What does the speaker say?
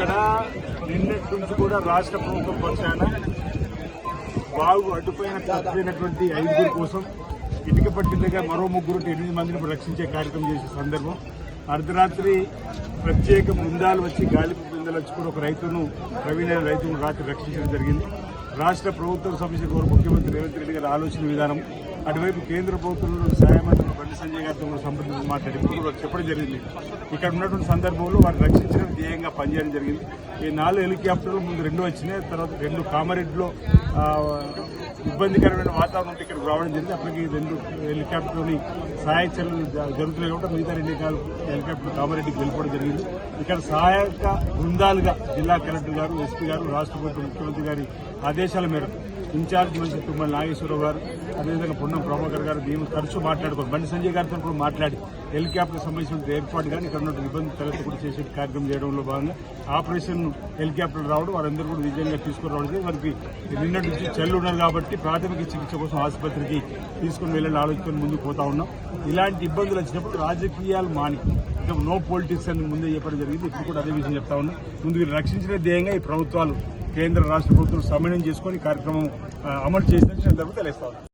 ఇక్కడ నిన్నటి నుంచి కూడా రాష్ట్ర ప్రభుత్వం పక్షాన బాగు అడ్డుపోయిన తప్పినటువంటి ఐదుగురు కోసం ఇటుక పట్టిందగా మరో ముగ్గురు ఎనిమిది మందిని రక్షించే కార్యక్రమం చేసే సందర్భం. అర్ధరాత్రి ప్రత్యేక బృందాలు వచ్చి గాలి బృందాలు వచ్చి కూడా ఒక రైతును ప్రవీణ రైతును రాత్రి రక్షించడం జరిగింది. రాష్ట్ర ప్రభుత్వం సమస్య కోరు ముఖ్యమంత్రి రేవంత్ రెడ్డి గారి ఆలోచన విధానం అటువైపు కేంద్ర ప్రభుత్వంలో సహాయ మంత్రి బండి సంజయ్ గారితో కూడా సంబంధించి మాట్లాడి కూడా చెప్పడం జరిగింది. ఇక్కడ ఉన్నటువంటి సందర్భంలో వారిని రక్షించడం ధ్యేయంగా పనిచేయడం జరిగింది. ఈ నాలుగు హెలికాప్టర్లు ముందు రెండు వచ్చినాయి తర్వాత రెండు కామారెడ్డిలో ఇబ్బందికరమైన వాతావరణం ఉంటే ఇక్కడికి రావడం జరిగింది. అప్పటికి రెండు హెలికాప్టర్ని సహాయ చర్యలు జరుగుతున్నాయి కాబట్టి మిగతా రెండు హెలికాప్టర్ కామారెడ్డికి వెళ్ళిపోవడం జరిగింది. ఇక్కడ సహాయక బృందాలుగా జిల్లా కలెక్టర్ గారు ఎస్పీ గారు రాష్ట్ర ప్రభుత్వ ముఖ్యమంత్రి గారి ఆదేశాల మేరకు ఇన్ఛార్జ్ మంత్రి తుమ్మల నాగేశ్వరరావు గారు అదేవిధంగా పొన్నం ప్రభాకర్ గారు దీని తరచు మాట్లాడుకోరు. బండి సంజయ్ గారితో కూడా మాట్లాడి హెలికాప్టర్ సంబంధించిన ఏర్పాటు కానీ ఇక్కడ ఉన్న ఇబ్బంది తలెత్తకుండా చేసే కార్యక్రమం చేయడంలో భాగంగా ఆపరేషన్ హెలికాప్టర్ రావడం వారందరూ కూడా విజయంగా తీసుకురావడం జరిగింది. వారికి నిన్నటి నుంచి చెల్లు ఉన్నారు కాబట్టి ప్రాథమిక చికిత్స కోసం ఆసుపత్రికి తీసుకుని వెళ్ళాలని ఆలోచించుకొని ముందుకు పోతా ఉన్నాం. ఇలాంటి ఇబ్బందులు వచ్చినప్పుడు రాజకీయాలు మాని నో పొలిటిక్స్ అని ముందే చెప్పడం జరిగింది. ఇప్పుడు కూడా అదే విషయం చెప్తా ఉన్నాం. ముందు రక్షించిన ధ్యేయంగా ఈ ప్రభుత్వాలు కేంద్ర రాష్ట్ర ప్రభుత్వం సమన్వయం చేసుకొని కార్యక్రమం అమలు చేసిన సందర్భం తెలుస్తా